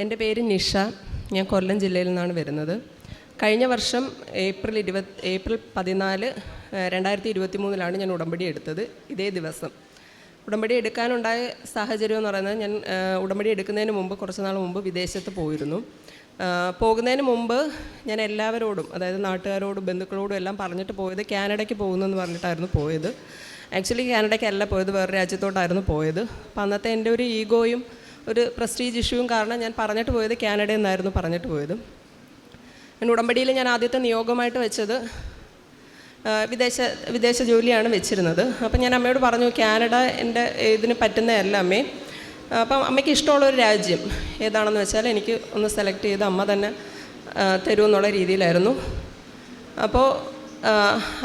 എന്റെ പേര് നിഷ. ഞാൻ കൊല്ലം ജില്ലയിൽ നിന്നാണ് വരുന്നത്. കഴിഞ്ഞ വർഷം ഏപ്രിൽ ഇരുപത് ഏപ്രിൽ പതിനാല് രണ്ടായിരത്തി ഇരുപത്തി മൂന്നിലാണ് ഞാൻ ഉടമ്പടി എടുത്തത് ഇതേ ദിവസം. ഉടമ്പടി എടുക്കാനുണ്ടായ സാഹചര്യം എന്ന് പറയുന്നത് ഞാൻ ഉടമ്പടി എടുക്കുന്നതിന് മുമ്പ് കുറച്ച് നാൾ മുമ്പ് വിദേശത്ത് പോയിരുന്നു. പോകുന്നതിന് മുമ്പ് ഞാൻ എല്ലാവരോടും അതായത് നാട്ടുകാരോടും ബന്ധുക്കളോടും എല്ലാം പറഞ്ഞിട്ട് പോയത് കാനഡയ്ക്ക് പോകുന്നു എന്ന് പറഞ്ഞിട്ടായിരുന്നു പോയത്. ആക്ച്വലി കാനഡയ്ക്കല്ല പോയത് വേറെ രാജ്യത്തോട്ടായിരുന്നു പോയത്. അപ്പം അന്നത്തെ എന്റെ ഒരു ഈഗോയും ഒരു പ്രസ്റ്റീജ് ഇഷ്യൂവും കാരണം ഞാൻ പറഞ്ഞിട്ട് പോയത് കാനഡയിൽ നിന്നായിരുന്നു പറഞ്ഞിട്ട് പോയത്. ഞാൻ ഉടമ്പടിയിൽ ഞാൻ ആദ്യത്തെ നിയോഗമായിട്ട് വെച്ചത് വിദേശ വിദേശ ജോലിയാണ് വെച്ചിരുന്നത്. അപ്പം ഞാൻ അമ്മയോട് പറഞ്ഞു കാനഡ എന്റെ ഇതിന് പറ്റുന്നതല്ല അമ്മേ. അപ്പം അമ്മയ്ക്ക് ഇഷ്ടമുള്ള ഒരു രാജ്യം ഏതാണെന്ന് വെച്ചാൽ എനിക്ക് ഒന്ന് സെലക്ട് ചെയ്ത് അമ്മ തന്നെ തരുമെന്നുള്ള രീതിയിലായിരുന്നു. അപ്പോൾ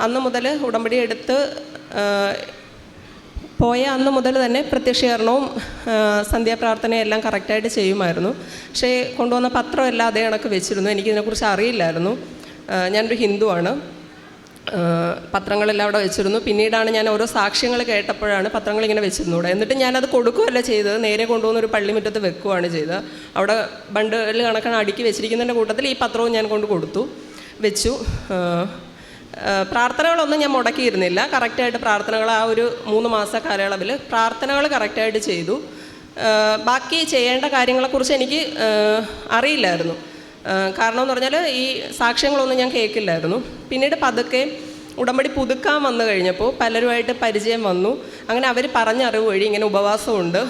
അന്ന് മുതൽ ഉടമ്പടി എടുത്ത് പോയ അന്ന് മുതൽ തന്നെ പ്രത്യക്ഷീകരണവും സന്ധ്യാപ്രാർത്ഥനയും എല്ലാം കറക്റ്റായിട്ട് ചെയ്യുമായിരുന്നു. പക്ഷേ കൊണ്ടുവന്ന പത്രം എല്ലാം അതേ കണക്ക് വെച്ചിരുന്നു. എനിക്കിതിനെക്കുറിച്ച് അറിയില്ലായിരുന്നു. ഞാനൊരു ഹിന്ദുവാണ്. പത്രങ്ങളെല്ലാം അവിടെ വെച്ചിരുന്നു. പിന്നീടാണ് ഞാൻ ഓരോ സാക്ഷ്യങ്ങൾ കേട്ടപ്പോഴാണ് പത്രങ്ങൾ ഇങ്ങനെ വെച്ചിരുന്നൂടെ. എന്നിട്ട് ഞാനത് കൊടുക്കുകയല്ല ചെയ്തത്. നേരെ കൊണ്ടുവന്ന് ഒരു പള്ളിമുറ്റത്ത് വെക്കുകയാണ് ചെയ്തത്. അവിടെ ബണ്ടിൽ കണക്കാണ് അടുക്കി വെച്ചിരിക്കുന്നതിന്റെ കൂട്ടത്തിൽ ഈ പത്രവും ഞാൻ കൊണ്ട് കൊടുത്തു. വെച്ചു. പ്രാർത്ഥനകളൊന്നും ഞാൻ മുടക്കിയിരുന്നില്ല. കറക്റ്റായിട്ട് പ്രാർത്ഥനകൾ ആ ഒരു മൂന്ന് മാസ കാലയളവിൽ പ്രാർത്ഥനകൾ കറക്റ്റായിട്ട് ചെയ്തു. ബാക്കി ചെയ്യേണ്ട കാര്യങ്ങളെക്കുറിച്ച് എനിക്ക് അറിയില്ലായിരുന്നു. കാരണം എന്ന് പറഞ്ഞാൽ ഈ സാക്ഷ്യങ്ങളൊന്നും ഞാൻ കേൾക്കില്ലായിരുന്നു. പിന്നീട് പതുക്കെ ഉടമ്പടി പുതുക്കാൻ വന്നു കഴിഞ്ഞപ്പോൾ പലരുമായിട്ട് പരിചയം വന്നു. അങ്ങനെ അവർ പറഞ്ഞ അറിവ് വഴി ഇങ്ങനെ ഉപവാസമുണ്ട്.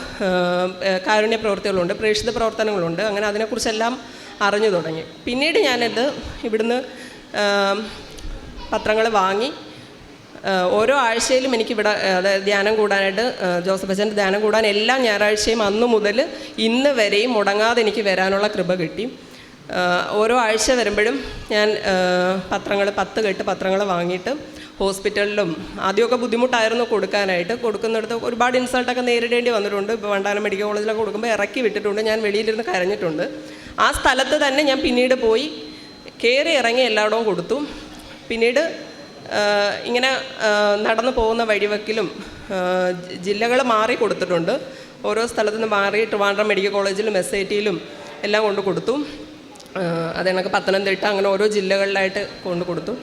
കാരുണ്യ പ്രവർത്തികളുണ്ട് പ്രേക്ഷിത പ്രവർത്തനങ്ങളുണ്ട്. അങ്ങനെ അതിനെക്കുറിച്ചെല്ലാം അറിഞ്ഞു തുടങ്ങി. പിന്നീട് ഞാനത് ഇവിടുന്ന് പത്രങ്ങൾ വാങ്ങി ഓരോ ആഴ്ചയിലും എനിക്ക് ഇവിടെ അതായത് ധ്യാനം കൂടാനായിട്ട് ജോസഫ് അച്ഛന്റെ ധ്യാനം കൂടാൻ എല്ലാ ഞായറാഴ്ചയും അന്ന് മുതൽ ഇന്ന് വരെയും മുടങ്ങാതെ എനിക്ക് വരാനുള്ള കൃപ കിട്ടി. ഓരോ ആഴ്ച വരുമ്പോഴും ഞാൻ പത്രങ്ങൾ പത്ത് കെട്ട് പത്രങ്ങൾ വാങ്ങിയിട്ട് ഹോസ്പിറ്റലിലും ആദ്യമൊക്കെ ബുദ്ധിമുട്ടായിരുന്നു കൊടുക്കാനായിട്ട്. കൊടുക്കുന്നിടത്ത് ഒരുപാട് ഇൻസൾട്ടൊക്കെ നേരിടേണ്ടി വന്നിട്ടുണ്ട്. ഇപ്പോൾ വണ്ടാനം മെഡിക്കൽ കോളേജിലൊക്കെ കൊടുക്കുമ്പോൾ ഇറക്കി വിട്ടിട്ടുണ്ട്. ഞാൻ വെളിയിലിരുന്ന് കരഞ്ഞിട്ടുണ്ട്. ആ സ്ഥലത്ത് തന്നെ ഞാൻ പിന്നീട് പോയി കയറി ഇറങ്ങി എല്ലായിടവും കൊടുത്തു. പിന്നീട് ഇങ്ങനെ നടന്നു പോകുന്ന വഴിവെക്കിലും ജില്ലകൾ മാറി കൊടുത്തിട്ടുണ്ട്. ഓരോ സ്ഥലത്തു നിന്ന് മാറി ട്രിവാൻഡ്രം മെഡിക്കൽ കോളേജിലും എസ് ഐ ടിയിലും എല്ലാം കൊണ്ട് കൊടുത്തു. അതേണക്ക് പത്തനംതിട്ട അങ്ങനെ ഓരോ ജില്ലകളിലായിട്ട് കൊണ്ട് കൊടുത്തു.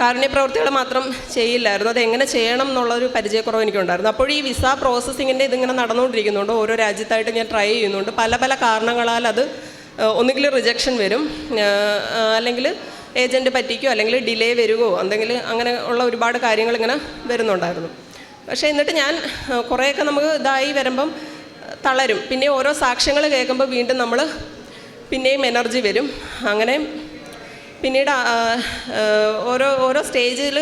കാരുണ്യ പ്രവർത്തികൾ മാത്രം ചെയ്യില്ലായിരുന്നു. അത് എങ്ങനെ ചെയ്യണം എന്നുള്ളൊരു പരിചയക്കുറവ് എനിക്കുണ്ടായിരുന്നു. അപ്പോൾ ഈ വിസ പ്രോസസ്സിങ്ങിന്റെ ഇതിങ്ങനെ നടന്നുകൊണ്ടിരിക്കുന്നുണ്ട് ഓരോ രാജ്യത്തായിട്ട് ഞാൻ ട്രൈ ചെയ്യുന്നുണ്ട്. പല പല കാരണങ്ങളാൽ അത് ഒന്നുകിൽ റിജക്ഷൻ വരും അല്ലെങ്കിൽ ഏജന്റ് പറ്റിക്കോ അല്ലെങ്കിൽ ഡിലേ വരുമോ എന്തെങ്കിലും അങ്ങനെ ഉള്ള ഒരുപാട് കാര്യങ്ങൾ ഇങ്ങനെ വരുന്നുണ്ടായിരുന്നു. പക്ഷേ എന്നിട്ട് ഞാൻ കുറേയൊക്കെ നമുക്ക് ഇതായി വരുമ്പം തളരും. പിന്നെ ഓരോ സാക്ഷ്യങ്ങൾ കേൾക്കുമ്പോൾ വീണ്ടും നമ്മൾ പിന്നെയും എനർജി വരും. അങ്ങനെ പിന്നീട് ഓരോ ഓരോ സ്റ്റേജിൽ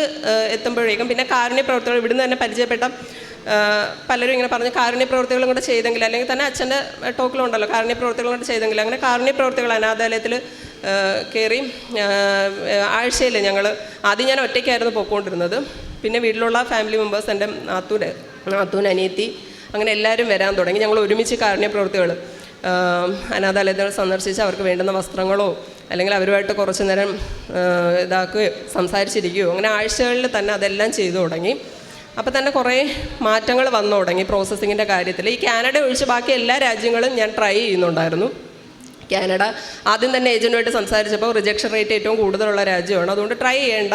എത്തുമ്പോഴേക്കും പിന്നെ കാരുണ്യ പ്രവർത്തികൾ ഇവിടുന്ന് തന്നെ പരിചയപ്പെട്ട പലരും ഇങ്ങനെ പറഞ്ഞു കാരുണ്യ പ്രവർത്തികളും കൂടെ ചെയ്തെങ്കിൽ അല്ലെങ്കിൽ തന്നെ അച്ഛന്റെ ടോക്കിലുണ്ടല്ലോ കാരുണ്യ പ്രവർത്തികളും കൂടെ ചെയ്തെങ്കിൽ. അങ്ങനെ കാരുണ്യ പ്രവർത്തികൾ അനാഥാലയത്തിൽ കയറി ആഴ്ചയിൽ ഞങ്ങൾ ആദ്യം ഞാൻ ഒറ്റയ്ക്കായിരുന്നു പോയിക്കൊണ്ടിരുന്നത്. പിന്നെ വീട്ടിലുള്ള ഫാമിലി മെമ്പേഴ്സ് എന്റെ നാത്തൂര് നാത്തൂൻ അനിയത്തി അങ്ങനെ എല്ലാവരും വരാൻ തുടങ്ങി. ഞങ്ങൾ ഒരുമിച്ച് കാരുണ്യ പ്രവർത്തികൾ അനാഥാലയങ്ങൾ സന്ദർശിച്ച് അവർക്ക് വേണ്ടുന്ന വസ്ത്രങ്ങളോ അല്ലെങ്കിൽ അവരുമായിട്ട് കുറച്ച് നേരം ഇതാക്കുകയോ സംസാരിച്ചിരിക്കുകയോ അങ്ങനെ ആഴ്ചകളിൽ തന്നെ അതെല്ലാം ചെയ്തു തുടങ്ങി. അപ്പോൾ തന്നെ കുറേ മാറ്റങ്ങൾ വന്നു തുടങ്ങി പ്രോസസ്സിങ്ങിന്റെ കാര്യത്തിൽ ഈ കാനഡ ഒഴിച്ച് ബാക്കി എല്ലാ രാജ്യങ്ങളും ഞാൻ ട്രൈ ചെയ്യുന്നുണ്ടായിരുന്നു. കാനഡ. ആദ്യം തന്നെ ഏജന്റുമായിട്ട് സംസാരിച്ചപ്പോൾ റിജക്ഷൻ റേറ്റ് ഏറ്റവും കൂടുതലുള്ള രാജ്യമാണ്. അതുകൊണ്ട് ട്രൈ ചെയ്യേണ്ട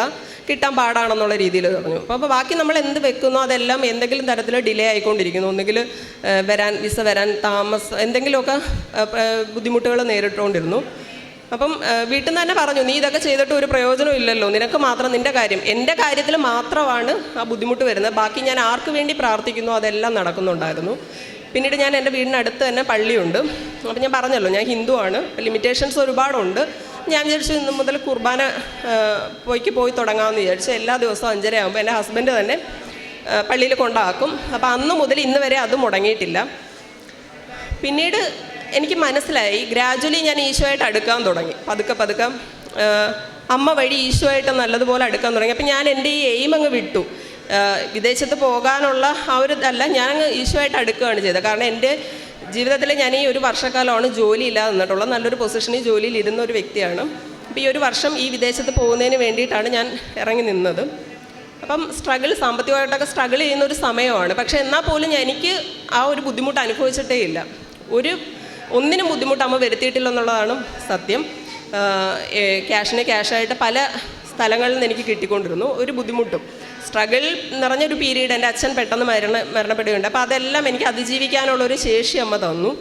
കിട്ടാൻ പാടാണെന്നുള്ള രീതിയിൽ പറഞ്ഞു. അപ്പോൾ അപ്പോൾ ബാക്കി നമ്മൾ എന്ത് വെക്കുന്നോ അതെല്ലാം എന്തെങ്കിലും തരത്തിൽ ഡിലേ ആയിക്കൊണ്ടിരിക്കുന്നു. ഒന്നുകിൽ വരാൻ വിസ വരാൻ താമസം എന്തെങ്കിലുമൊക്കെ ബുദ്ധിമുട്ടുകൾ നേരിട്ടുകൊണ്ടിരുന്നു. അപ്പം വീട്ടിൽ നിന്ന് തന്നെ പറഞ്ഞു നീ ഇതൊക്കെ ചെയ്തിട്ട് ഒരു പ്രയോജനം ഇല്ലല്ലോ. നിനക്ക് മാത്രം നിന്റെ കാര്യം. എന്റെ കാര്യത്തിൽ മാത്രമാണ് ആ ബുദ്ധിമുട്ട് വരുന്നത്. ബാക്കി ഞാൻ ആർക്ക് വേണ്ടി പ്രാർത്ഥിക്കുന്നു അതെല്ലാം നടക്കുന്നുണ്ടായിരുന്നു. പിന്നീട് ഞാൻ എന്റെ വീടിനടുത്ത് തന്നെ പള്ളിയുണ്ട്. അപ്പം ഞാൻ പറഞ്ഞല്ലോ ഞാൻ ഹിന്ദുവാണ് ലിമിറ്റേഷൻസ് ഒരുപാടുണ്ട്. ഞാൻ വിചാരിച്ചു ഇന്ന് മുതൽ കുർബാന പോയിക്ക് പോയി തുടങ്ങാമെന്ന് വിചാരിച്ചു. എല്ലാ ദിവസവും അഞ്ചര ആകുമ്പോൾ എന്റെ ഹസ്ബൻഡ് തന്നെ പള്ളിയിൽ കൊണ്ടാക്കും. അപ്പോൾ അന്ന് മുതൽ ഇന്ന് വരെ അത് മുടങ്ങിയിട്ടില്ല. പിന്നീട് എനിക്ക് മനസ്സിലായി ഗ്രാജ്വലി ഞാൻ ഈശോയായിട്ട് അടുക്കാൻ തുടങ്ങി. പതുക്കെ പതുക്കെ അമ്മ വഴി ഈശോയായിട്ട് നല്ലതുപോലെ അടുക്കാൻ തുടങ്ങി. അപ്പം ഞാൻ എന്റെ ഈ എയിം അങ്ങ് വിട്ടു. വിദേശത്ത് പോകാനുള്ള ആ ഒരു ഇതല്ല ഞാൻ ഈശോയായിട്ട് അടുക്കുകയാണ് ചെയ്തത്. കാരണം എന്റെ ജീവിതത്തിൽ ഞാൻ ഈ ഒരു വർഷക്കാലമാണ് ജോലി ഇല്ലാതെ നിന്നിട്ടുള്ളത്. നല്ലൊരു പൊസിഷനിൽ ജോലിയിൽ ഇരുന്ന ഒരു വ്യക്തിയാണ്. അപ്പോൾ ഈ ഒരു വർഷം ഈ വിദേശത്ത് പോകുന്നതിന് വേണ്ടിയിട്ടാണ് ഞാൻ ഇറങ്ങി നിന്നത്. അപ്പം സ്ട്രഗിൾ സാമ്പത്തികമായിട്ടൊക്കെ സ്ട്രഗിൾ ചെയ്യുന്ന ഒരു സമയമാണ്. പക്ഷേ എന്നാൽ പോലും എനിക്ക് ആ ഒരു ബുദ്ധിമുട്ട് അനുഭവിച്ചിട്ടേ ഇല്ല. ഒരു ഒന്നിനും ബുദ്ധിമുട്ട് അമ്മ വരുത്തിയിട്ടില്ലെന്നുള്ളതാണ് സത്യം. ആ, ഏ, ക്യാഷിന് ക്യാഷായിട്ട് പല സ്ഥലങ്ങളിൽ നിന്ന് എനിക്ക് കിട്ടിക്കൊണ്ടിരുന്നു. ഒരു ബുദ്ധിമുട്ടും. സ്ട്രഗിൾ നിറഞ്ഞൊരു പീരീഡ് എന്റെ അച്ഛൻ പെട്ടെന്ന് മരണ മരണപ്പെടുകയുണ്ട് അപ്പോൾ അതെല്ലാം എനിക്ക് അതിജീവിക്കാനുള്ളൊരു ശേഷി അമ്മ തന്നു.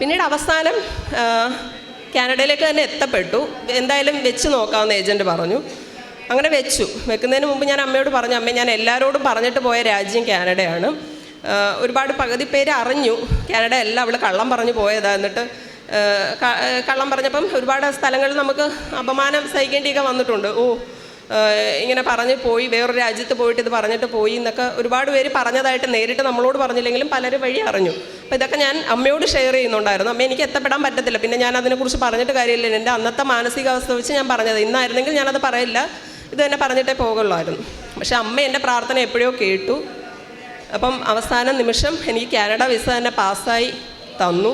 പിന്നീട് അവസാനം കാനഡയിലേക്ക് തന്നെ എത്തപ്പെട്ടു. എന്തായാലും വെച്ച് നോക്കാമെന്ന് ഏജന്റ് പറഞ്ഞു. അങ്ങനെ വെച്ചു. വെക്കുന്നതിന് മുമ്പ് ഞാൻ അമ്മയോട് പറഞ്ഞു അമ്മ ഞാൻ എല്ലാവരോടും പറഞ്ഞിട്ട് പോയ രാജ്യം കാനഡയാണ്. ഒരുപാട് പകുതി പേര് അറിഞ്ഞു. കാനഡ എല്ലാം അവൾ കള്ളം പറഞ്ഞു പോയതാ എന്നിട്ട് കള്ളം പറഞ്ഞപ്പം ഒരുപാട് സ്ഥലങ്ങളിൽ നമുക്ക് അപമാനം സഹിക്കേണ്ടിയൊക്കെ വന്നിട്ടുണ്ട്. ഓ ഇങ്ങനെ പറഞ്ഞ് പോയി വേറൊരു രാജ്യത്ത് പോയിട്ട് ഇത് പറഞ്ഞിട്ട് പോയി എന്നൊക്കെ ഒരുപാട് പേര് പറഞ്ഞതായിട്ട് നേരിട്ട് നമ്മളോട് പറഞ്ഞില്ലെങ്കിലും പലരും വഴി അറിഞ്ഞു. അപ്പോൾ ഇതൊക്കെ ഞാൻ അമ്മയോട് ഷെയർ ചെയ്യുന്നുണ്ടായിരുന്നു. അമ്മ എനിക്ക് എത്തപ്പെടാൻ പറ്റത്തില്ല. പിന്നെ ഞാൻ അതിനെക്കുറിച്ച് പറഞ്ഞിട്ട് കാര്യമില്ല. എന്റെ അന്നത്തെ മാനസികാവസ്ഥ വെച്ച് ഞാൻ പറഞ്ഞത്. ഇന്നായിരുന്നെങ്കിൽ ഞാനത് പറയില്ല. ഇത് തന്നെ പറഞ്ഞിട്ടേ പോകുള്ളായിരുന്നു പക്ഷെ അമ്മ എന്റെ പ്രാർത്ഥന എപ്പോഴോ കേട്ടു. അപ്പം അവസാന നിമിഷം എനിക്ക് കാനഡ വിസ തന്നെ പാസ്സായി തന്നു.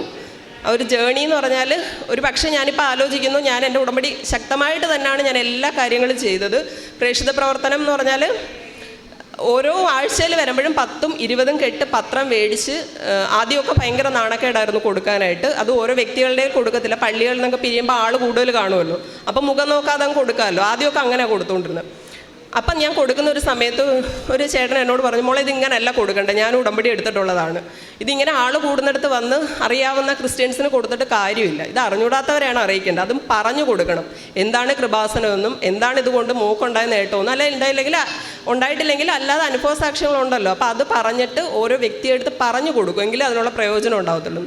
ആ ഒരു ജേണി എന്ന് പറഞ്ഞാൽ ഒരു പക്ഷേ ഞാനിപ്പോൾ ആലോചിക്കുന്നു ഞാൻ എന്റെ ഉടമ്പടി ശക്തമായിട്ട് തന്നെയാണ് ഞാൻ എല്ലാ കാര്യങ്ങളും ചെയ്തത്. പ്രേക്ഷിത പ്രവർത്തനം എന്ന് പറഞ്ഞാൽ ഓരോ ആഴ്ചയിൽ വരുമ്പോഴും പത്തും ഇരുപതും കെട്ട് പത്രം മേടിച്ച് ആദ്യമൊക്കെ ഭയങ്കര നാണക്കേടായിരുന്നു കൊടുക്കാനായിട്ട്. അത് ഓരോ വ്യക്തികളുടെയും കൊടുക്കത്തില്ല. പള്ളികളിൽ നിന്നൊക്കെ പിരിയുമ്പോൾ ആൾ കൂടുതൽ കാണുമല്ലോ. അപ്പം മുഖം നോക്കാതെ കൊടുക്കാമല്ലോ. ആദ്യമൊക്കെ അങ്ങനെ കൊടുത്തുകൊണ്ടിരുന്നത് അപ്പം ഞാൻ കൊടുക്കുന്ന ഒരു സമയത്ത് ഒരു ചേട്ടൻ എന്നോട് പറഞ്ഞു മോളെ ഇതിങ്ങനല്ല കൊടുക്കണ്ടേ. ഞാൻ ഉടമ്പടി എടുത്തിട്ടുള്ളതാണ്. ഇതിങ്ങനെ ആൾ കൂടുന്നിടത്ത് വന്ന് അറിയാവുന്ന ക്രിസ്ത്യൻസിന് കൊടുത്തിട്ട് കാര്യമില്ല. ഇത് അറിഞ്ഞൂടാത്തവരെയാണ് അറിയിക്കേണ്ടത്. അതും പറഞ്ഞു കൊടുക്കണം. എന്താണ് കൃപാസനമെന്നും എന്താണ് ഇതുകൊണ്ട് മൂക്കുണ്ടായ നേട്ടമെന്നും അല്ല ഉണ്ടായില്ലെങ്കിൽ ഉണ്ടായിട്ടില്ലെങ്കിൽ അല്ലാതെ അനുഭവ സാക്ഷ്യങ്ങളുണ്ടല്ലോ. അപ്പോൾ അത് പറഞ്ഞിട്ട് ഓരോ വ്യക്തിയെടുത്ത് പറഞ്ഞു കൊടുക്കും. എങ്കിൽ അതിനുള്ള പ്രയോജനം ഉണ്ടാവത്തുള്ളൂ.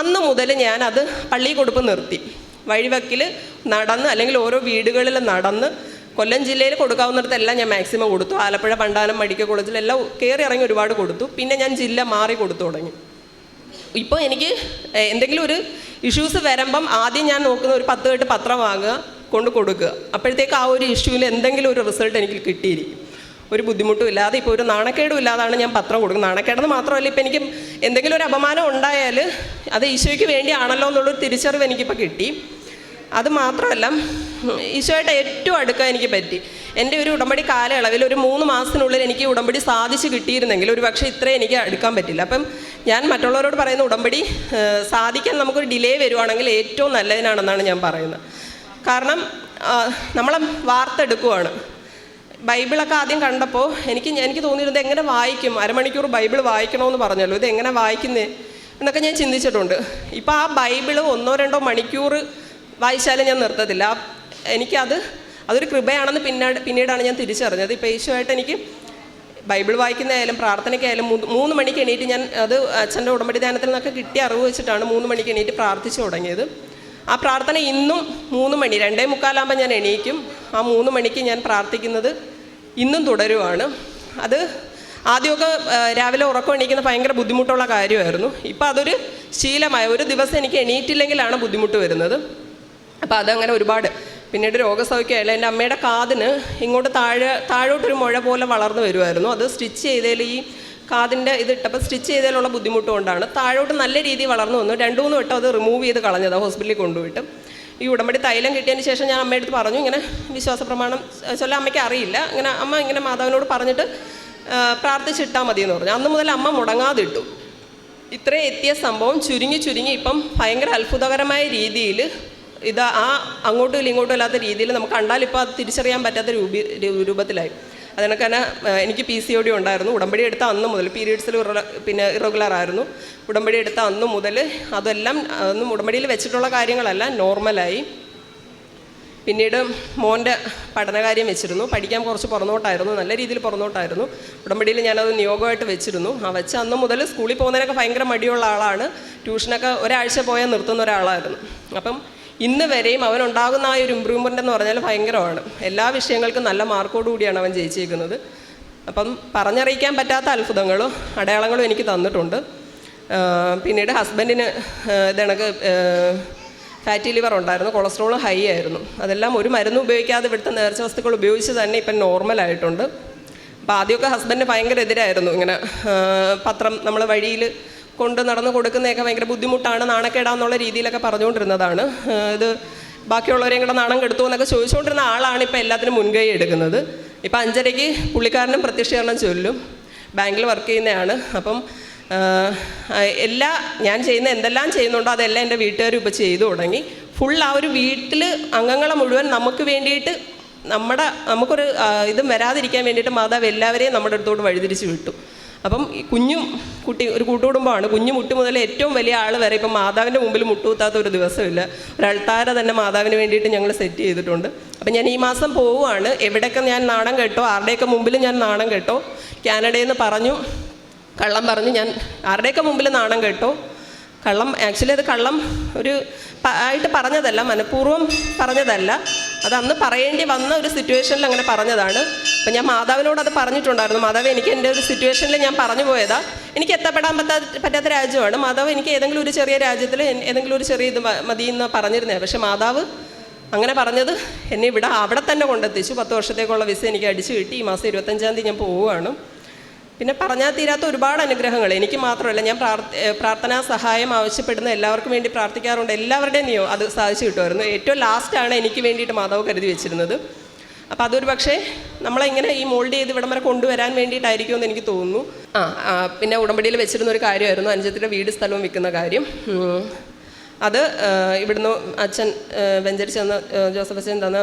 അന്ന് മുതൽ ഞാനത് പള്ളി കൊടുപ്പ് നിർത്തി. വഴിവക്കിൽ നടന്ന് അല്ലെങ്കിൽ ഓരോ വീടുകളിൽ നടന്ന് കൊല്ലം ജില്ലയിൽ കൊടുക്കാവുന്നിടത്തെല്ലാം ഞാൻ മാക്സിമം കൊടുത്തു. ആലപ്പുഴ പണ്ടാനം മെഡിക്കൽ കോളേജിലെല്ലാം കയറി ഇറങ്ങി ഒരുപാട് കൊടുത്തു. പിന്നെ ഞാൻ ജില്ല മാറി കൊടുത്തു തുടങ്ങി. ഇപ്പോൾ എനിക്ക് എന്തെങ്കിലും ഒരു ഇഷ്യൂസ് വരുമ്പം ആദ്യം ഞാൻ നോക്കുന്ന ഒരു പത്ത് കെട്ട് പത്രം വാങ്ങുക കൊണ്ട് കൊടുക്കുക. അപ്പോഴത്തേക്ക് ആ ഒരു ഇഷ്യൂവിൽ എന്തെങ്കിലും ഒരു റിസൾട്ട് എനിക്ക് കിട്ടിയിരിക്കും. ഒരു ബുദ്ധിമുട്ടും ഇല്ലാതെ ഇപ്പോൾ ഒരു നാണക്കേടും ഇല്ലാതാണ് ഞാൻ പത്രം കൊടുക്കുന്നത്. നാണക്കേടെന്ന് മാത്രമല്ല ഇപ്പം എനിക്ക് എന്തെങ്കിലും ഒരു അപമാനം ഉണ്ടായാൽ അത് ഈശോയ്ക്ക് വേണ്ടിയാണല്ലോ എന്നുള്ളൊരു തിരിച്ചറിവ് എനിക്കിപ്പോൾ കിട്ടി. അത് മാത്രമല്ല ഉം, ഈശോയായിട്ട് ഏറ്റവും അടുക്കാൻ എനിക്ക് പറ്റി. എന്റെ ഒരു ഉടമ്പടി കാലയളവിൽ ഒരു മൂന്ന് മാസത്തിനുള്ളിൽ എനിക്ക് ഉടമ്പടി സാധിച്ച് കിട്ടിയിരുന്നെങ്കിൽ ഒരു പക്ഷേ ഇത്രയും എനിക്ക് അടുക്കാൻ പറ്റില്ല. അപ്പം ഞാൻ മറ്റുള്ളവരോട് പറയുന്ന ഉടമ്പടി സാധിക്കാൻ നമുക്കൊരു ഡിലേ വരുവാണെങ്കിൽ ഏറ്റവും നല്ലതിനാണെന്നാണ് ഞാൻ പറയുന്നത്. കാരണം നമ്മളെ വാർത്തെടുക്കുവാണ്. ബൈബിളൊക്കെ ആദ്യം കണ്ടപ്പോൾ എനിക്ക് എനിക്ക് തോന്നിയിരുന്നത് എങ്ങനെ വായിക്കും? അരമണിക്കൂർ ബൈബിൾ വായിക്കണമെന്ന് പറഞ്ഞല്ലോ. ഇത് എങ്ങനെ വായിക്കുന്നേ? എന്നൊക്കെ ഞാൻ ചിന്തിച്ചിട്ടുണ്ട്. ഇപ്പോൾ ആ ബൈബിൾ ഒന്നോ രണ്ടോ മണിക്കൂർ വായിച്ചാലും ഞാൻ നിർത്തത്തില്ല. എനിക്കത് അതൊരു കൃപയാണെന്ന് പിന്നീട് പിന്നീടാണ് ഞാൻ തിരിച്ചറിഞ്ഞത്. ഇപ്പോൾ യേശുവായിട്ട് എനിക്ക് ബൈബിൾ വായിക്കുന്നതായാലും പ്രാർത്ഥനയ്ക്കായാലും മൂന്ന് മണിക്ക് എണീറ്റ് ഞാൻ അത് അച്ഛന്റെ ഉടമ്പടി ധ്യാനത്തിൽ നിന്നൊക്കെ കിട്ടിയ അറിവ് വെച്ചിട്ടാണ് മൂന്ന് മണിക്ക് എണീറ്റ് പ്രാർത്ഥിച്ചു തുടങ്ങിയത്. ആ പ്രാർത്ഥന ഇന്നും മൂന്ന് മണി രണ്ടേ മുക്കാലാകുമ്പോൾ ഞാൻ എണീക്കും. ആ മൂന്ന് മണിക്ക് ഞാൻ പ്രാർത്ഥിക്കുന്നത് ഇന്നും തുടരുവാണ്. അത് ആദ്യമൊക്കെ രാവിലെ ഉറക്കം എണീക്കുന്ന ഭയങ്കര ബുദ്ധിമുട്ടുള്ള കാര്യമായിരുന്നു. ഇപ്പം അതൊരു ശീലമായ. ഒരു ദിവസം എനിക്ക് എണീറ്റില്ലെങ്കിലാണ് ബുദ്ധിമുട്ട് വരുന്നത്. അപ്പോൾ അതങ്ങനെ ഒരുപാട്. പിന്നീട് രോഗസൗഖ്യമായാലും എന്റെ അമ്മയുടെ കാതിന് ഇങ്ങോട്ട് താഴെ താഴോട്ടൊരു മുഴ പോലെ വളർന്നു വരുമായിരുന്നു അത് സ്റ്റിച്ച് ചെയ്തതിൽ ഈ കാതിന്റെ ഇതിട്ടപ്പോൾ സ്റ്റിച്ച് ചെയ്തതിലുള്ള ബുദ്ധിമുട്ട് കൊണ്ടാണ്. താഴോട്ട് നല്ല രീതിയിൽ വളർന്നു വന്നു. രണ്ട് മൂന്ന് വട്ടം അത് റിമൂവ് ചെയ്ത് കളഞ്ഞതാണ് ഹോസ്പിറ്റലിൽ കൊണ്ടുപോയിട്ട്. ഈ ഉടമ്പടി തൈലം കിട്ടിയതിന് ശേഷം ഞാൻ അമ്മയുടെ അടുത്ത് പറഞ്ഞു ഇങ്ങനെ വിശ്വാസ പ്രമാണം ചില അമ്മയ്ക്ക് അറിയില്ല. ഇങ്ങനെ അമ്മ ഇങ്ങനെ മാതാവിനോട് പറഞ്ഞിട്ട് പ്രാർത്ഥിച്ചിട്ടാൽ മതി എന്ന് പറഞ്ഞു. അന്ന് മുതൽ അമ്മ മുടങ്ങാതെ ഇട്ടു ഇത്രയും എത്തിയ സംഭവം ചുരുങ്ങി ചുരുങ്ങി ഇപ്പം ഭയങ്കര അത്ഭുതകരമായ രീതിയിൽ ഇത് ആ അങ്ങോട്ടും ഇല്ല ഇങ്ങോട്ടും രീതിയിൽ നമുക്ക് കണ്ടാൽ ഇപ്പോൾ അത് തിരിച്ചറിയാൻ പറ്റാത്ത രൂപി രൂപത്തിലായി. അതിനൊക്കെ തന്നെ എനിക്ക് പി സി ഒ ഡി ഉണ്ടായിരുന്നു. ഉടമ്പടി എടുത്ത അന്ന് മുതൽ പീരീഡ്സിൽ പിന്നെ ഇറഗുലർ ആയിരുന്നു. ഉടമ്പടി എടുത്ത അന്ന് മുതൽ അതെല്ലാം അന്നും ഉടമ്പടിയിൽ വെച്ചിട്ടുള്ള കാര്യങ്ങളല്ല നോർമലായി പിന്നീട് മോന്റെ പഠനകാര്യം വെച്ചിരുന്നു. പഠിക്കാൻ കുറച്ച് പുറന്നോട്ടായിരുന്നു. നല്ല രീതിയിൽ പുറന്നോട്ടായിരുന്നു. ഉടമ്പടിയിൽ ഞാനത് നിയോഗമായിട്ട് വെച്ചിരുന്നു. ആ വെച്ച അന്ന് മുതൽ സ്കൂളിൽ പോകുന്നതിനൊക്കെ ഭയങ്കര മടിയുള്ള ആളാണ്. ട്യൂഷനൊക്കെ ഒരാഴ്ച പോയാൽ നിർത്തുന്ന ഒരാളായിരുന്നു. അപ്പം ഇന്ന് വരെയും അവനുണ്ടാകുന്ന ആ ഒരു ഇമ്പ്രൂവ്മെന്റ് എന്ന് പറഞ്ഞാൽ ഭയങ്കരമാണ്. എല്ലാ വിഷയങ്ങൾക്കും നല്ല മാർക്കോടു കൂടിയാണ് അവൻ ജയിച്ചിരിക്കുന്നത്. അപ്പം പറഞ്ഞറിയിക്കാൻ പറ്റാത്ത അത്ഭുതങ്ങളും അടയാളങ്ങളും എനിക്ക് തന്നിട്ടുണ്ട്. പിന്നീട് ഹസ്ബൻഡിന് ഇതണക്ക് ഫാറ്റി ലിവർ ഉണ്ടായിരുന്നു. കൊളസ്ട്രോൾ ഹൈ ആയിരുന്നു. അതെല്ലാം ഒരു മരുന്ന് ഉപയോഗിക്കാതെ ഇവിടുത്തെ നേർച്ച വസ്തുക്കൾ ഉപയോഗിച്ച് തന്നെ ഇപ്പം നോർമലായിട്ടുണ്ട് അപ്പോൾ ആദ്യമൊക്കെ ഹസ്ബൻഡ് ഭയങ്കര എതിരായിരുന്നു. ഇങ്ങനെ പത്രം നമ്മൾ വഴിയിൽ കൊണ്ട് നടന്ന് കൊടുക്കുന്നതൊക്കെ ഭയങ്കര ബുദ്ധിമുട്ടാണ് നാണക്കേടാന്നുള്ള രീതിയിലൊക്കെ പറഞ്ഞുകൊണ്ടിരുന്നതാണ്. ഇത് ബാക്കിയുള്ളവരെയും കൂടെ നാണം കെടുത്തു എന്നൊക്കെ ചോദിച്ചുകൊണ്ടിരുന്ന ആളാണ് ഇപ്പോൾ എല്ലാത്തിനും മുൻകൈ എടുക്കുന്നത്. ഇപ്പം അഞ്ചരയ്ക്ക് പുള്ളിക്കാരനും പ്രത്യക്ഷീകരണം ചൊല്ലും. ബാങ്കിൽ വർക്ക് ചെയ്യുന്നതാണ് അപ്പം എല്ലാ ഞാൻ ചെയ്യുന്ന എന്തെല്ലാം ചെയ്യുന്നുണ്ടോ അതെല്ലാം എന്റെ വീട്ടുകാരും ഇപ്പോൾ ചെയ്തു തുടങ്ങി. ഫുൾ ആ ഒരു വീട്ടിൽ അംഗങ്ങളെ മുഴുവൻ നമുക്ക് വേണ്ടിയിട്ട് നമ്മുടെ നമുക്കൊരു ഇതും വരാതിരിക്കാൻ വേണ്ടിയിട്ട് മാതാവ് എല്ലാവരെയും നമ്മുടെ അടുത്തോട്ട് വഴിതിരിച്ച് വിട്ടു. അപ്പം കുഞ്ഞു കുട്ടി ഒരു കൂട്ടുകുടുംബമാണ്. കുഞ്ഞു മുട്ടു മുതൽ ഏറ്റവും വലിയ ആൾ വരെ ഇപ്പം മാതാവിന്റെ മുമ്പിൽ മുട്ടുകുത്താത്ത ഒരു ദിവസമില്ല. ഒരു അൾത്താര തന്നെ മാതാവിന് വേണ്ടിയിട്ട് ഞങ്ങൾ സെറ്റ് ചെയ്തിട്ടുണ്ട്. അപ്പം ഞാൻ ഈ മാസം പോവുകയാണ്. എവിടെയൊക്കെ ഞാൻ നാണം കേട്ടോ ആരുടെയൊക്കെ മുമ്പിൽ ഞാൻ നാണം കേട്ടോ കാനഡയിൽ നിന്ന് പറഞ്ഞു കള്ളം പറഞ്ഞു ഞാൻ ആരുടെയൊക്കെ മുമ്പിൽ നാണം കേട്ടോ കള്ളം ആക്ച്വലി അത് കള്ളം ഒരു ആയിട്ട് പറഞ്ഞതല്ല മനഃപൂർവം പറഞ്ഞതല്ല. അത് അന്ന് പറയേണ്ടി വന്ന ഒരു സിറ്റുവേഷനിൽ അങ്ങനെ പറഞ്ഞതാണ്. അപ്പം ഞാൻ മാതാവിനോട് അത് പറഞ്ഞിട്ടുണ്ടായിരുന്നു. മാതാവ് എനിക്ക് എന്റെ ഒരു സിറ്റുവേഷനിൽ ഞാൻ പറഞ്ഞു പോയതാ. എനിക്ക് എത്തപ്പെടാൻ പറ്റാത്ത പറ്റാത്ത രാജ്യമാണ്. മാതാവ് എനിക്ക് ഏതെങ്കിലും ഒരു ചെറിയ രാജ്യത്തിൽ ഏതെങ്കിലും ഒരു ചെറിയ ഇത് മതി എന്ന് പറഞ്ഞിരുന്നത് പക്ഷേ മാതാവ് അങ്ങനെ പറഞ്ഞത് എന്നെ ഇവിടെ അവിടെ തന്നെ കൊണ്ടെത്തിച്ചു. പത്ത് വർഷത്തേക്കുള്ള വിസ എനിക്ക് അടിച്ചു കിട്ടി. ഈ മാസം ഇരുപത്തഞ്ചാം തീയതി ഞാൻ പോവുകയാണ്. പിന്നെ പറഞ്ഞാൽ തീരാത്ത ഒരുപാട് അനുഗ്രഹങ്ങൾ. എനിക്ക് മാത്രമല്ല ഞാൻ പ്രാർത്ഥ പ്രാർത്ഥനാ സഹായം ആവശ്യപ്പെടുന്ന എല്ലാവർക്കും വേണ്ടി പ്രാർത്ഥിക്കാറുണ്ട്. എല്ലാവരുടെയും നിയോ അത് സാധിച്ചു കിട്ടുമായിരുന്നു. ഏറ്റവും ലാസ്റ്റാണ് എനിക്ക് വേണ്ടിയിട്ട് മാതാവ് കരുതി വെച്ചിരുന്നത്. അപ്പോൾ അതൊരു പക്ഷേ നമ്മളെ ഇങ്ങനെ ഈ മോൾഡ് ചെയ്ത് ഇവിടം വരെ കൊണ്ടുവരാൻ വേണ്ടിയിട്ടായിരിക്കും എന്ന് എനിക്ക് തോന്നുന്നു. ആ പിന്നെ ഉടമ്പടിയിൽ വെച്ചിരുന്ന ഒരു കാര്യമായിരുന്നു അനുജത്തിന്റെ വീട് സ്ഥലവും വിൽക്കുന്ന കാര്യം. അത് ഇവിടുന്ന് അച്ഛൻ വെഞ്ചരിച്ച് തന്ന ജോസഫ് അച്ഛൻ തന്ന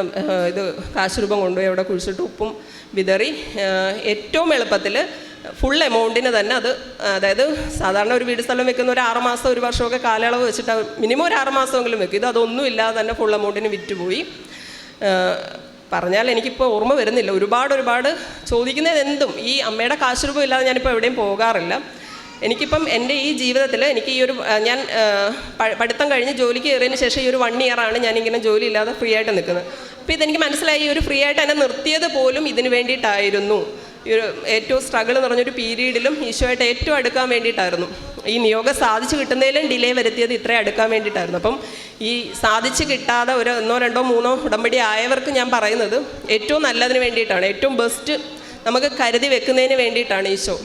ഇത് കാശ് രൂപം കൊണ്ടുപോയി അവിടെ കുഴിച്ചിട്ട് ഉപ്പും വിതറി. ഏറ്റവും എളുപ്പത്തിൽ ഫുൾ എമൗണ്ടിന് തന്നെ അത് അതായത് സാധാരണ ഒരു വീട് സ്ഥലം വെക്കുന്ന ഒരു ആറ് മാസം ഒരു വർഷമൊക്കെ കാലയളവ് വെച്ചിട്ട് മിനിമം ഒരു ആറ് മാസമെങ്കിലും വെക്കും. ഇത് അതൊന്നും ഇല്ലാതെ തന്നെ ഫുൾ എമൗണ്ടിന് വിറ്റുപോയി. പറഞ്ഞാൽ എനിക്കിപ്പോൾ ഓർമ്മ വരുന്നില്ല. ഒരുപാട് ഒരുപാട് ചോദിക്കുന്നത് എന്തും. ഈ അമ്മയുടെ കാശ് രൂപം ഇല്ലാതെ ഞാനിപ്പോൾ എവിടെയും പോകാറില്ല. എനിക്കിപ്പം എന്റെ ഈ ജീവിതത്തിൽ എനിക്ക് ഈ ഒരു ഞാൻ പഠിത്തം കഴിഞ്ഞ് ജോലിക്ക് കയറിയതിന് ശേഷം ഈ ഒരു വൺ ഇയറാണ് ഞാനിങ്ങനെ ജോലി ഇല്ലാതെ ഫ്രീ ആയിട്ട് നിൽക്കുന്നത്. അപ്പോൾ ഇതെനിക്ക് മനസ്സിലായി ഈ ഒരു ഫ്രീ ആയിട്ട് എന്നെ നിർത്തിയത് പോലും ഇതിന് വേണ്ടിയിട്ടായിരുന്നു. ഈ ഒരു ഏറ്റവും സ്ട്രഗിൾ എന്ന് പറഞ്ഞൊരു പീരീഡിലും ഈശോയായിട്ട് ഏറ്റവും അടുക്കാൻ വേണ്ടിയിട്ടായിരുന്നു. ഈ നിയോഗം സാധിച്ചു കിട്ടുന്നതിലും ഡിലേ വരുത്തിയത് ഇത്രയും അടുക്കാൻ വേണ്ടിയിട്ടായിരുന്നു. അപ്പം ഈ സാധിച്ചു കിട്ടാതെ ഒരു ഒന്നോ രണ്ടോ മൂന്നോ ഉടമ്പടി ആയവർക്ക് ഞാൻ പറയുന്നത് ഏറ്റവും നല്ലതിന് വേണ്ടിയിട്ടാണ്. ഏറ്റവും ബെസ്റ്റ് നമുക്ക് കരുതി വെക്കുന്നതിന് വേണ്ടിയിട്ടാണ് ഈശോ.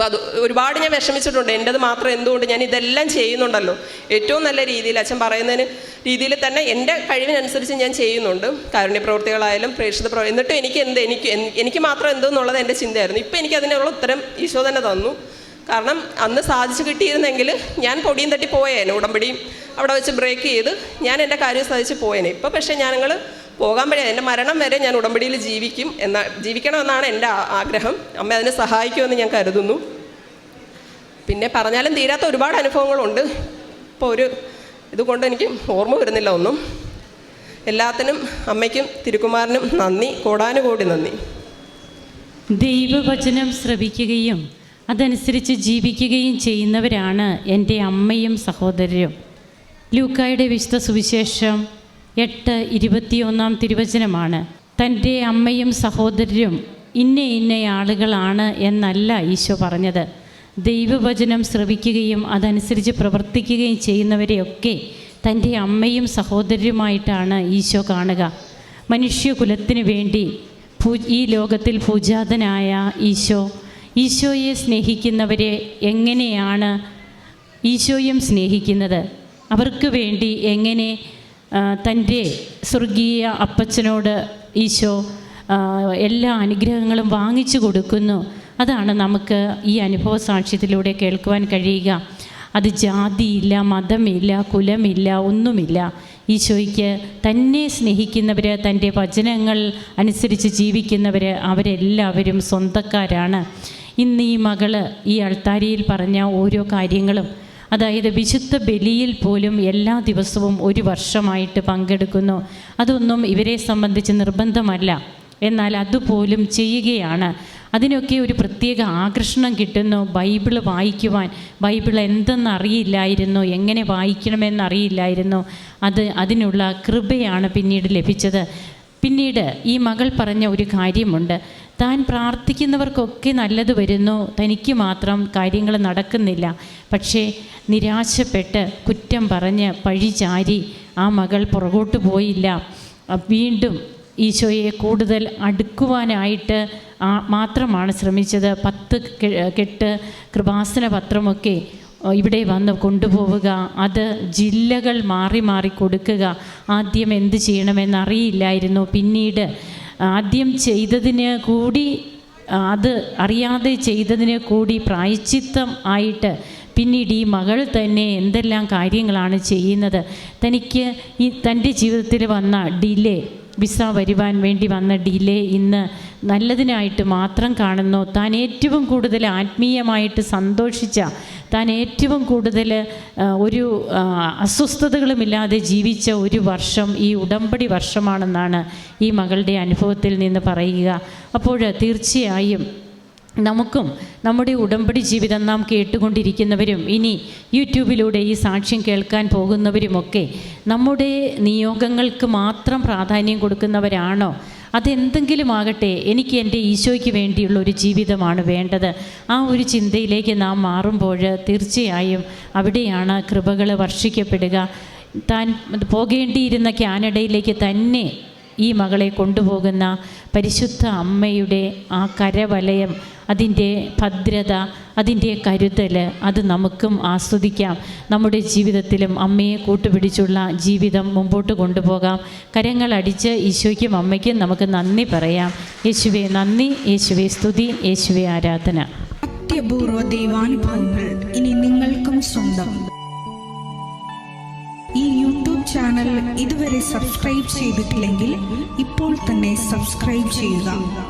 അപ്പോൾ അത് ഒരുപാട് ഞാൻ വിഷമിച്ചിട്ടുണ്ട്. എന്റെത് മാത്രം എന്തുകൊണ്ട് ഞാൻ ഇതെല്ലാം ചെയ്യുന്നുണ്ടല്ലോ. ഏറ്റവും നല്ല രീതിയിൽ അച്ഛൻ പറയുന്നതിന് രീതിയിൽ തന്നെ എന്റെ കഴിവിനനുസരിച്ച് ഞാൻ ചെയ്യുന്നുണ്ട്. കാരുണ്യ പ്രവർത്തികളായാലും പ്രേക്ഷിത പ്രവർ എന്നിട്ടും എനിക്ക് എന്ത് എനിക്ക് എനിക്ക് മാത്രം എന്തെന്നുള്ളത് എന്റെ ചിന്തയായിരുന്നു. ഇപ്പം എനിക്ക് അതിനുള്ള ഉത്തരം ഈശോ തന്നെ തന്നു. കാരണം അന്ന് സാധിച്ചു കിട്ടിയിരുന്നെങ്കിൽ ഞാൻ പൊടിയും തട്ടി പോയേനെ ഉടമ്പടിയും അവിടെ വെച്ച് ബ്രേക്ക് ചെയ്ത് ഞാൻ എന്റെ കാര്യം സാധിച്ച് പോയേനെ. ഇപ്പോൾ പക്ഷേ ഞങ്ങൾ പോകാൻ വരെ എന്റെ മരണം വരെ ഞാൻ ഉടമ്പടിയിൽ ജീവിക്കും എന്ന ജീവിക്കണമെന്നാണ് എന്റെ ആഗ്രഹം. അമ്മ അതിനെ സഹായിക്കുമെന്ന് ഞാൻ കരുതുന്നു. പിന്നെ പറഞ്ഞാലും തീരാത്ത ഒരുപാട് അനുഭവങ്ങളുണ്ട്. ഇപ്പോൾ ഒരു ഇതുകൊണ്ട് എനിക്ക് ഓർമ്മ വരുന്നില്ല ഒന്നും. എല്ലാത്തിനും അമ്മയ്ക്കും തിരുക്കുമാരനും നന്ദി. കോടാനുകോടി നന്ദി. ദൈവവചനം ശ്രവിക്കുകയും അതനുസരിച്ച് ജീവിക്കുകയും ചെയ്യുന്നവരാണ് എന്റെ അമ്മയും സഹോദരരും. ലൂക്കായുടെ വിശുദ്ധ സുവിശേഷം എട്ട് ഇരുപത്തിയൊന്നാം തിരുവചനമാണ്. തന്റെ അമ്മയും സഹോദരരും ഇന്ന ഇന്ന ആളുകളാണ് എന്നല്ല ഈശോ പറഞ്ഞത്. ദൈവവചനം ശ്രവിക്കുകയും അതനുസരിച്ച് പ്രവർത്തിക്കുകയും ചെയ്യുന്നവരെയൊക്കെ തന്റെ അമ്മയും സഹോദരരുമായിട്ടാണ് ഈശോ കാണുക. മനുഷ്യകുലത്തിന് വേണ്ടി ഈ ലോകത്തിൽ പൂജാതനായ ഈശോ ഈശോയെ സ്നേഹിക്കുന്നവരെ എങ്ങനെയാണ് ഈശോയും സ്നേഹിക്കുന്നത്? അവർക്ക് വേണ്ടി എങ്ങനെ തന്റെ സ്വർഗീയ അപ്പച്ചനോട് ഈശോ എല്ലാ അനുഗ്രഹങ്ങളും വാങ്ങിച്ചു കൊടുക്കുന്നു. അതാണ് നമുക്ക് ഈ അനുഭവ സാക്ഷ്യത്തിലൂടെ കേൾക്കുവാൻ കഴിയുക. അത് ജാതിയില്ല മതമില്ല കുലമില്ല ഒന്നുമില്ല. ഈശോയ്ക്ക് തന്നെ സ്നേഹിക്കുന്നവർ തന്റെ വചനങ്ങൾ അനുസരിച്ച് ജീവിക്കുന്നവർ അവരെല്ലാവരും സ്വന്തക്കാരാണ്. ഇന്ന് ഈ മകൾ ഈ അൾത്താരിയിൽ പറഞ്ഞ ഓരോ കാര്യങ്ങളും അതായത് വിശുദ്ധ ബലിയിൽ പോലും എല്ലാ ദിവസവും ഒരു വർഷമായിട്ട് പങ്കെടുക്കുന്നു. അതൊന്നും ഇവരെ സംബന്ധിച്ച് നിർബന്ധമല്ല. എന്നാൽ അതുപോലും ചെയ്യുകയാണ്. അതിനൊക്കെ ഒരു പ്രത്യേക ആകർഷണം കിട്ടുന്നു ബൈബിൾ വായിക്കുവാൻ. ബൈബിൾ എന്തെന്നറിയില്ലായിരുന്നു എങ്ങനെ വായിക്കണമെന്നറിയില്ലായിരുന്നു. അത് അതിനുള്ള കൃപയാണ് പിന്നീട് ലഭിച്ചത്. പിന്നീട് ഈ മകൾ പറഞ്ഞ ഒരു കാര്യമുണ്ട്. താൻ പ്രാർത്ഥിക്കുന്നവർക്കൊക്കെ നല്ലത് വരുന്നു. തനിക്ക് മാത്രം കാര്യങ്ങൾ നടക്കുന്നില്ല. പക്ഷേ നിരാശപ്പെട്ട് കുറ്റം പറഞ്ഞ് പഴിചാരി ആ മകൾ പുറകോട്ട് പോയില്ല. വീണ്ടും ഈശോയെ കൂടുതൽ അടുക്കുവാനായിട്ട് മാത്രമാണ് ശ്രമിച്ചത്. പത്ത് കെട്ട് കൃപാസന പത്രമൊക്കെ ഇവിടെ വന്ന് കൊണ്ടുപോവുക അത് ജില്ലകൾ മാറി മാറി കൊടുക്കുക. ആദ്യം എന്ത് ചെയ്യണമെന്നറിയില്ലായിരുന്നു പിന്നീട് ആദ്യം ചെയ്തതിന് കൂടി അത് അറിയാതെ ചെയ്തതിനെ കൂടി പ്രായച്ചിത്തം ആയിട്ട് പിന്നീട് ഈ മകൾ തന്നെ എന്തെല്ലാം കാര്യങ്ങളാണ് ചെയ്യുന്നത് തനിക്ക് ഈ തന്റെ ജീവിതത്തിൽ വന്ന ഡിലേ വിസ വരുവാൻ വേണ്ടി വന്ന ഡിലേ ഇന്ന് നല്ലതിനായിട്ട് മാത്രം കാണുന്നു. താൻ ഏറ്റവും കൂടുതൽ ആത്മീയമായിട്ട് സന്തോഷിച്ച താൻ ഏറ്റവും കൂടുതൽ ഒരു അസ്വസ്ഥതകളുമില്ലാതെ ജീവിച്ച ഒരു വർഷം ഈ ഉടമ്പടി വർഷമാണെന്നാണ് ഈ മകളുടെ അനുഭവത്തിൽ നിന്ന് പറയുക. അപ്പോൾ തീർച്ചയായും നമുക്കും നമ്മുടെ ഉടമ്പടി ജീവിതം നാം കേട്ടുകൊണ്ടിരിക്കുന്നവരും ഇനി യൂട്യൂബിലൂടെ ഈ സാക്ഷ്യം കേൾക്കാൻ പോകുന്നവരുമൊക്കെ നമ്മുടെ നിയോഗങ്ങൾക്ക് മാത്രം പ്രാധാന്യം കൊടുക്കുന്നവരാണോ? അതെന്തെങ്കിലും ആകട്ടെ എനിക്ക് എന്റെ ഈശോയ്ക്ക് വേണ്ടിയുള്ള ഒരു ജീവിതമാണ് വേണ്ടത്. ആ ഒരു ചിന്തയിലേക്ക് നാം മാറുമ്പോൾ തീർച്ചയായും അവിടെയാണ് കൃപകൾ വർഷിക്കപ്പെടുക. താൻ പോകേണ്ടിയിരുന്ന കാനഡയിലേക്ക് തന്നെ ഈ മകളെ കൊണ്ടുപോകുന്ന പരിശുദ്ധ അമ്മയുടെ ആ കരവലയം അതിന്റെ ഭദ്രത അതിന്റെ കരുതൽ അത് നമുക്കും ആസ്വദിക്കാം. നമ്മുടെ ജീവിതത്തിലും അമ്മയെ കൂട്ടുപിടിച്ചുള്ള ജീവിതം മുമ്പോട്ട് കൊണ്ടുപോകാം. കരങ്ങളടിച്ച് ഈശോയ്ക്കും അമ്മയ്ക്കും നമുക്ക് നന്ദി പറയാം. യേശുവെ നന്ദി യേശുവെ സ്തുതി യേശുവെ ആരാധന. അത്യപൂർവ ദൈവാനുഭവങ്ങൾ ഇനി നിങ്ങൾക്കും സ്വന്തം. ഈ യൂട്യൂബ് ചാനൽ ഇതുവരെ സബ്സ്ക്രൈബ് ചെയ്തിട്ടില്ലെങ്കിൽ ഇപ്പോൾ തന്നെ സബ്സ്ക്രൈബ് ചെയ്യുക.